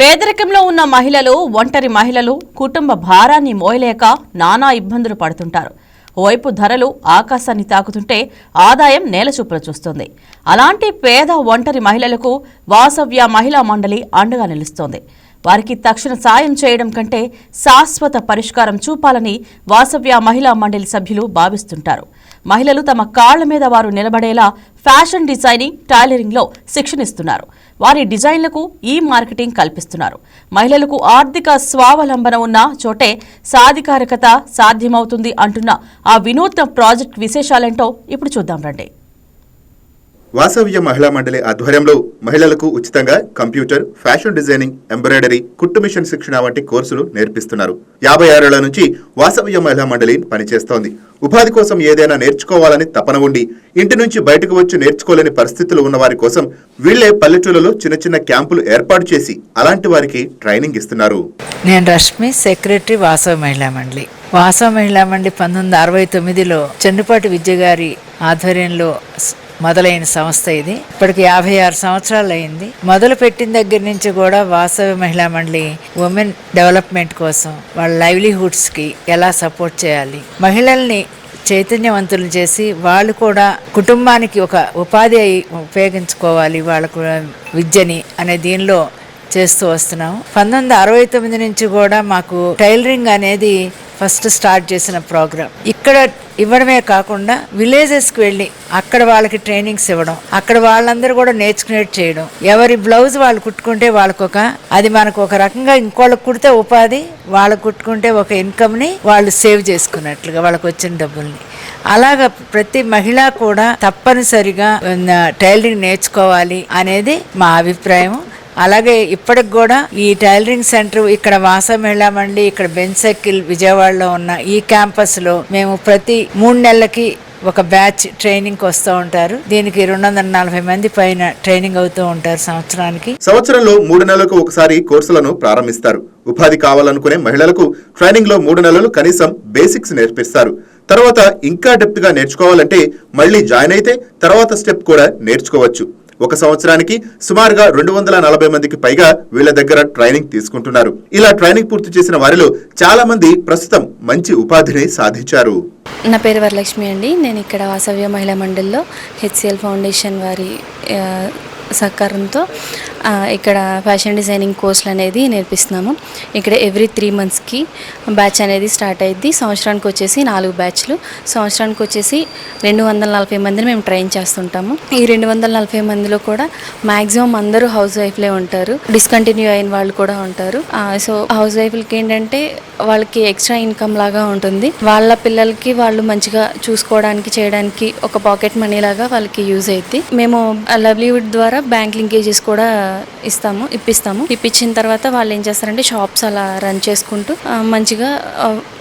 పేదరికంలో ఉన్న మహిళలు ఒంటరి మహిళలు కుటుంబ భారాన్ని మోయలేక నానా ఇబ్బందులు పడుతుంటారు. ఓవైపు ధరలు ఆకాశాన్ని తాకుతుంటే ఆదాయం నేలచూపులు చూస్తుంది. అలాంటి పేద ఒంటరి మహిళలకు వాసవ్య మహిళా మండలి అండగా నిలుస్తోంది. వారికి తక్షణ సాయం చేయడం కంటే శాశ్వత పరిష్కారం చూపాలని వాసవ్య మహిళా మండలి సభ్యులు భావిస్తుంటారు. మహిళలు తమ కాళ్ళ మీద వారు నిలబడేలా ఫ్యాషన్ డిజైనింగ్ టైలరింగ్లో శిక్షణ ఇస్తున్నారు వారి డిజైన్లకు ఈ మార్కెటింగ్ కల్పిస్తున్నారు. మహిళలకు ఆర్థిక స్వావలంబన ఉన్న చోటే సాధికారికత సాధ్యమవుతుంది అంటున్న ఆ వినూత్న ప్రాజెక్ట్ విశేషాలేంటో ఇప్పుడు చూద్దాం రండి. వాసవ్య మహిళా మండలి ఆధ్వర్యంలో మహిళలకు ఉచితంగా కంప్యూటర్ ఫ్యాషన్ డిజైనింగ్ ఎంబ్రాయిడరీ కుట్టు మిషన్ శిక్షణ వంటి కోర్సులు నేర్పిస్తున్నారు. యాభై ఆరేళ్ళ నుంచి వాసవ్య మహిళా మండలి పనిచేస్తోంది. ఉపాధి కోసం ఏదైనా నేర్చుకోవాలని తపన ఉండి ఇంటి నుంచి బయటకు వచ్చి నేర్చుకోలేని పరిస్థితులు ఉన్న వారి కోసం వీళ్ళే పల్లెటూళ్ళలో చిన్న చిన్న క్యాంపులు ఏర్పాటు చేసి అలాంటి వారికి ట్రైనింగ్ ఇస్తున్నారు. నేను రష్మి సెక్రటరీ వాసవ మహిళా మండలి. వాసవ మహిళా మండలి పంతొమ్మిది వందల అరవై తొమ్మిదిలో చెన్నుపాటి విద్య గారి ఆధ్వర్యంలో మొదలైన సంస్థ ఇది. ఇప్పటికి యాభై ఆరు సంవత్సరాలు అయింది. మొదలు పెట్టిన దగ్గర నుంచి కూడా వాసవి మహిళా మండలి ఉమెన్ డెవలప్మెంట్ కోసం వాళ్ళ లైవ్లీహుడ్స్కి ఎలా సపోర్ట్ చేయాలి? మహిళల్ని చైతన్యవంతులు చేసి వాళ్ళు కూడా కుటుంబానికి ఒక ఉపాధి అయి ఉపయోగించుకోవాలి వాళ్ళకు విద్యని అనే దీనిలో చేస్తూ వస్తున్నాము. పంతొమ్మిది అరవై తొమ్మిది నుంచి కూడా మాకు టైలరింగ్ అనేది ఫస్ట్ స్టార్ట్ చేసిన ప్రోగ్రామ్. ఇక్కడ ఇవ్వడమే కాకుండా విలేజెస్కి వెళ్ళి అక్కడ వాళ్ళకి ట్రైనింగ్స్ ఇవ్వడం అక్కడ వాళ్ళందరూ కూడా నేర్చుకునేట్ చేయడం. ఎవరి బ్లౌజ్ వాళ్ళు కుట్టుకుంటే వాళ్ళకు ఒక అది మనకు ఒక రకంగా ఇంకోళ్ళకి కుడితే ఉపాధి వాళ్ళకు కుట్టుకుంటే ఒక ఇన్కమ్ని వాళ్ళు సేవ్ చేసుకున్నట్లుగా వాళ్ళకి వచ్చిన డబ్బుల్ని. అలాగా ప్రతి మహిళ కూడా తప్పనిసరిగా టైలరింగ్ నేర్చుకోవాలి అనేది మా అభిప్రాయం అలాగే ఇప్పటికి కూడా ఈ టైలరింగ్ సెంటర్ ఇక్కడ వాస మహిళా మండి ఇక్కడ బెంచ్ విజయవాడలో ఉన్న ఈ క్యాంపస్లో మేము ప్రతి మూడు నెలలకి ఒక బ్యాచ్ ట్రైనింగ్ వస్తూ ఉంటారు. దీనికి రెండు వందల నలభై మంది పైన ట్రైనింగ్ అవుతూ ఉంటారు సంవత్సరానికి. సంవత్సరంలో మూడు నెలలకు ఒకసారి కోర్సులను ప్రారంభిస్తారు. ఉపాధి కావాలనుకునే మహిళలకు ట్రైనింగ్లో మూడు నెలలు కనీసం బేసిక్స్ నేర్పిస్తారు. తర్వాత ఇంకా డెప్త్గా నేర్చుకోవాలంటే మళ్ళీ జాయిన్ అయితే తర్వాత స్టెప్ కూడా నేర్చుకోవచ్చు. ఒక సంవత్సరానికి సుమారుగా రెండు వందల నలభై మందికి పైగా వీళ్ళ దగ్గర ట్రైనింగ్ తీసుకుంటున్నారు. ఇలా ట్రైనింగ్ పూర్తి చేసిన వారిలో చాలా మంది ప్రస్తుతం మంచి ఉపాధిని సాధించారు. నా పేరు వరలక్ష్మి అండి. నేను ఇక్కడ వాసవ్య మహిళా మండలిలో హెచ్సిఎల్ ఫౌండేషన్ వారి సహకారంతో ఇక్కడ ఫ్యాషన్ డిజైనింగ్ కోర్సులు అనేది నేర్పిస్తున్నాము. ఇక్కడ ఎవ్రీ త్రీ మంత్స్కి బ్యాచ్ అనేది స్టార్ట్ అయ్యింది సంవత్సరానికి వచ్చేసి నాలుగు బ్యాచ్లు. సంవత్సరానికి వచ్చేసి రెండు వందల నలభై మందిని మేము ట్రైన్ చేస్తుంటాము. ఈ రెండు వందల నలభై మందిలో కూడా మ్యాక్సిమం అందరూ హౌస్ వైఫ్లే ఉంటారు. డిస్కంటిన్యూ అయిన వాళ్ళు కూడా ఉంటారు. సో హౌస్ వైఫ్లకి ఏంటంటే వాళ్ళకి ఎక్స్ట్రా ఇన్కమ్ లాగా ఉంటుంది. వాళ్ళ పిల్లలకి వాళ్ళు మంచిగా చూసుకోవడానికి చేయడానికి ఒక పాకెట్ మనీ లాగా వాళ్ళకి యూజ్ అయింది మేము లవ్లీవుడ్ ద్వారా బ్యాంక్ లింకేజెస్ కూడా ఇస్తాము ఇప్పిస్తాము. ఇప్పించిన తర్వాత వాళ్ళు ఏం చేస్తారంటే షాప్స్ అలా రన్ చేసుకుంటూ మంచిగా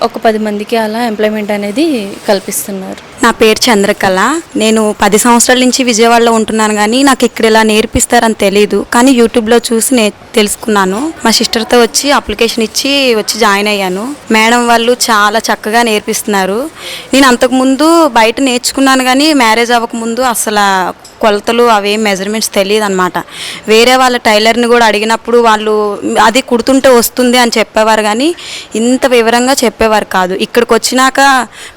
ఒక పది మందికి అలా ఎంప్లాయ్మెంట్ అనేది కల్పిస్తున్నారు. నా పేరు చంద్రకళ. నేను పది సంవత్సరాల నుంచి విజయవాడలో ఉంటున్నాను కానీ నాకు ఇక్కడ ఇలా నేర్పిస్తారని తెలియదు కానీ యూట్యూబ్లో చూసి నే తెలుసుకున్నాను. మా సిస్టర్తో వచ్చి అప్లికేషన్ ఇచ్చి వచ్చి జాయిన్ అయ్యాను. మేడం వాళ్ళు చాలా చక్కగా నేర్పిస్తున్నారు. నేను అంతకుముందు బయట నేర్చుకున్నాను కానీ మ్యారేజ్ అవ్వకముందు అసలు కొలతలు అవి మెజర్మెంట్స్ తెలియదు అనమాట వేరే వాళ్ళ టైలర్ని కూడా అడిగినప్పుడు వాళ్ళు అది కుడుతుంటే వస్తుంది అని చెప్పేవారు కానీ ఇంత వివరంగా చెప్పేవారు కాదు. ఇక్కడికి వచ్చినాక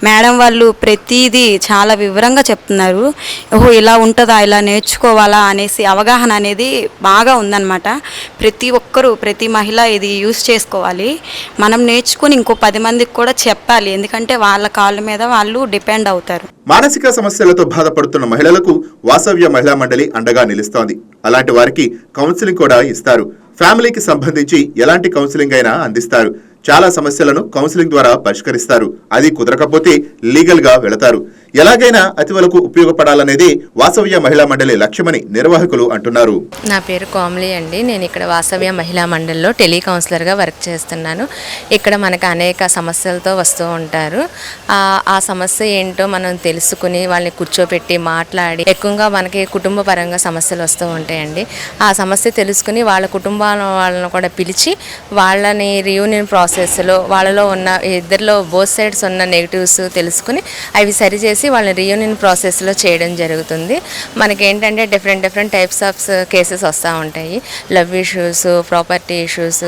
మేడం వాళ్ళు ప్రతిదీ చాలా వివరంగా చెప్తున్నారు. ఓహో ఇలా ఉంటుందా? ఇలా నేర్చుకోవాలా? అనేసి అవగాహన అనేది బాగా ఉందన్నమాట. ప్రతి ఒక్కరూ ప్రతి మహిళ ఇది యూస్ చేసుకోవాలి. మనం నేర్చుకుని ఇంకో పది మందికి కూడా చెప్పాలి. ఎందుకంటే వాళ్ళ కాళ్ళ మీద వాళ్ళు డిపెండ్ అవుతారు. మానసిక సమస్యలతో బాధపడుతున్న మహిళలకు వాసవ్య మహిళా మండలి అండగా నిలుస్తోంది. అలాంటి వారికి కౌన్సిలింగ్ కూడా ఇస్తారు. ఫ్యామిలీకి సంబంధించి ఎలాంటి కౌన్సిలింగ్ అయినా అందిస్తారు. చాలా సమస్యలను కౌన్సిలింగ్ ద్వారా పరిష్కరిస్తారు. అది కుదరకపోతే లీగల్గా వెళతారు. ఎలాగైనా అతివలకు ఉపయోగపడాలనేది వాసవ్య మహిళా మండలి లక్ష్యమని నిర్వాహకులు అంటున్నారు. నా పేరు కోమలి అండి. నేను ఇక్కడ వాసవ్య మహిళా మండలిలో టెలి కౌన్సిలర్గా వర్క్ చేస్తున్నాను. ఇక్కడ మనకు అనేక సమస్యలతో వస్తూ ఉంటారు. ఆ సమస్య ఏంటో మనం తెలుసుకుని వాళ్ళని కూర్చోపెట్టి మాట్లాడి ఎక్కువగా మనకి కుటుంబ పరంగా సమస్యలు వస్తూ ఉంటాయండి. ఆ సమస్య తెలుసుకుని వాళ్ళ కుటుంబాల వాళ్ళని కూడా పిలిచి వాళ్ళని రియూనియన్ ప్రాసెస్ ప్రాసెస్లో వాళ్ళలో ఉన్న ఇద్దరిలో బోత్ సైడ్స్ ఉన్న నెగిటివ్స్ తెలుసుకుని అవి సరిచేసి వాళ్ళని రీయూనియన్ ప్రాసెస్లో చేయడం జరుగుతుంది. మనకేంటంటే different different types of cases వస్తూ ఉంటాయి. Love issues property issues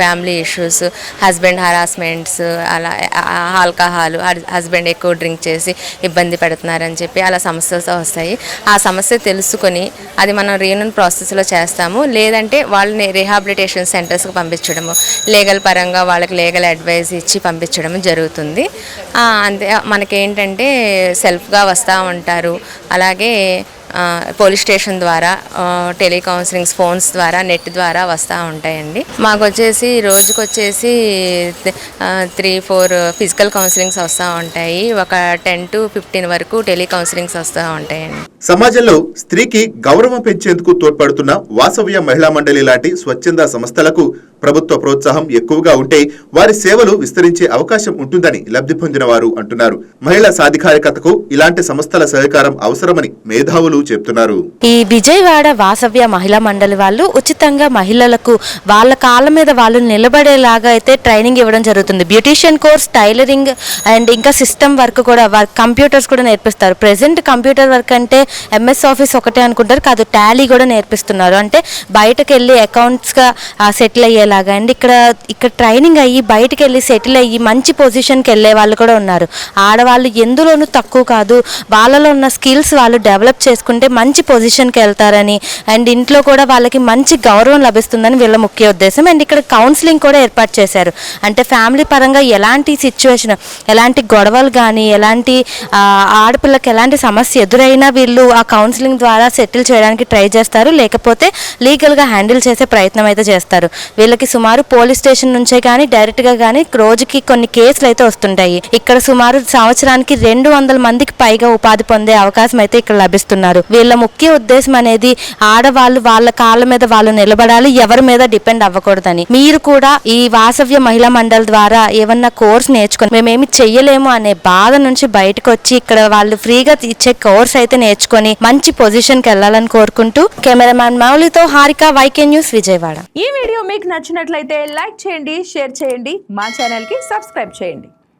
family issues husband harassments అలా ఆల్కహాల్ హస్బెండ్ ఎక్కువ డ్రింక్ చేసి ఇబ్బంది పెడుతున్నారని చెప్పి అలా సమస్యలతో వస్తాయి. ఆ సమస్య తెలుసుకొని అది మనం రీయూనియన్ ప్రాసెస్లో చేస్తాము. లేదంటే వాళ్ళని రిహాబిలిటేషన్ సెంటర్స్కి పంపించడము. లీగల్ పరంగా వాళ్ళకి లీగల్ అడ్వైస్ ఇచ్చి పంపించడం జరుగుతుంది. అంతే మనకేంటంటే సెల్ఫ్గా వస్తూ ఉంటారు. అలాగే పోలీస్ స్టేషన్ ద్వారా టెలికౌన్సిలింగ్స్ ఫోన్స్ ద్వారా నెట్ ద్వారా వస్తూ ఉంటాయండి. మాకు వచ్చేసి రోజుకు వచ్చేసి త్రీ ఫోర్ ఫిజికల్ కౌన్సిలింగ్స్ వస్తూ ఉంటాయి. ఒక టెన్ టు ఫిఫ్టీన్ వరకు టెలికౌన్సిలింగ్స్ వస్తూ ఉంటాయండి. సమాజంలో స్త్రీకి గౌరవం పెంచేందుకు తోడ్పడుతున్న వాసవ్య మహిళా మండలి లాంటి స్వచ్ఛంద సంస్థలకు ప్రభుత్వ ప్రోత్సాహం ఎక్కువగా ఉంటే వారి సేవలు విస్తరించే అవకాశం ఉంటుందని లబ్ధి పొందిన వారు అంటున్నారు. మహిళా సాధికారికతకు ఇలాంటి సంస్థల సహకారం అవసరమని మేధావులు చెప్తున్నారు. ఈ విజయవాడ వాసవ్య మహిళా మండలి వాళ్ళు ఉచితంగా మహిళలకు వాళ్ళ కాళ్ళ మీద వాళ్ళు నిలబడేలాగా అయితే ట్రైనింగ్ ఇవ్వడం జరుగుతుంది. బ్యూటీషియన్ కోర్స్ టైలరింగ్ అండ్ ఇంకా సిస్టమ్ వర్క్ కూడా వర్క్ కంప్యూటర్స్ కూడా నేర్పిస్తారు. ప్రెసెంట్ కంప్యూటర్ వర్క్ అంటే ఎంఎస్ ఆఫీస్ ఒకటే అనుకుంటారు. కాదు టాలీ కూడా నేర్పిస్తున్నారు. అంటే బయటకు వెళ్ళి అకౌంట్స్గా సెటిల్ అయ్యే అయ్యేలాగా అండ్ ఇక్కడ ఇక్కడ ట్రైనింగ్ అయ్యి బయటకు వెళ్ళి సెటిల్ అయ్యి మంచి పొజిషన్కి వెళ్ళే వాళ్ళు కూడా ఉన్నారు. ఆడవాళ్ళు ఎందులోనూ తక్కువ కాదు. వాళ్ళలో ఉన్న స్కిల్స్ వాళ్ళు డెవలప్ చేసుకుంటే మంచి పొజిషన్కి వెళ్తారని అండ్ ఇంట్లో కూడా వాళ్ళకి మంచి గౌరవం లభిస్తుందని వీళ్ళ ముఖ్య ఉద్దేశం. అండ్ ఇక్కడ కౌన్సిలింగ్ కూడా ఏర్పాటు చేశారు. అంటే ఫ్యామిలీ పరంగా ఎలాంటి సిచ్యువేషన్ ఎలాంటి గొడవలు కానీ ఎలాంటి ఆడపిల్లకి ఎలాంటి సమస్య ఎదురైనా వీళ్ళు ఆ కౌన్సిలింగ్ ద్వారా సెటిల్ చేయడానికి ట్రై చేస్తారు. లేకపోతే లీగల్గా హ్యాండిల్ చేసే ప్రయత్నం అయితే చేస్తారు. వీళ్ళకి సుమారు పోలీస్ స్టేషన్ నుంచే కానీ డైరెక్ట్గా కానీ రోజుకి కొన్ని కేసులు అయితే వస్తుంటాయి. ఇక్కడ సుమారు సంవత్సరానికి రెండు వందల మందికి పైగా ఉపాధి పొందే అవకాశం అయితే ఇక్కడ లభిస్తున్నారు. వీళ్ళ ముఖ్య ఉద్దేశం అనేది ఆడవాళ్ళు వాళ్ళ కాళ్ళ మీద వాళ్ళు నిలబడాలి ఎవరి మీద డిపెండ్ అవ్వకూడదని. మీరు కూడా ఈ వాసవ్య మహిళా మండలి ద్వారా ఏమన్నా కోర్స్ నేర్చుకొని మేమేమి చెయ్యలేము అనే బాధ నుంచి బయటకు వచ్చి ఇక్కడ వాళ్ళు ఫ్రీగా ఇచ్చే కోర్స్ అయితే నేర్చుకొని మంచి పొజిషన్కి వెళ్ళాలని కోరుకుంటూ కెమెరామ్యాన్ మౌలితో హారిక వైకే న్యూస్ విజయవాడ. ఈ వీడియో మీకు నచ్చినట్లయితే లైక్ చేయండి షేర్ చేయండి మా ఛానల్కి సబ్స్క్రైబ్ చేయండి.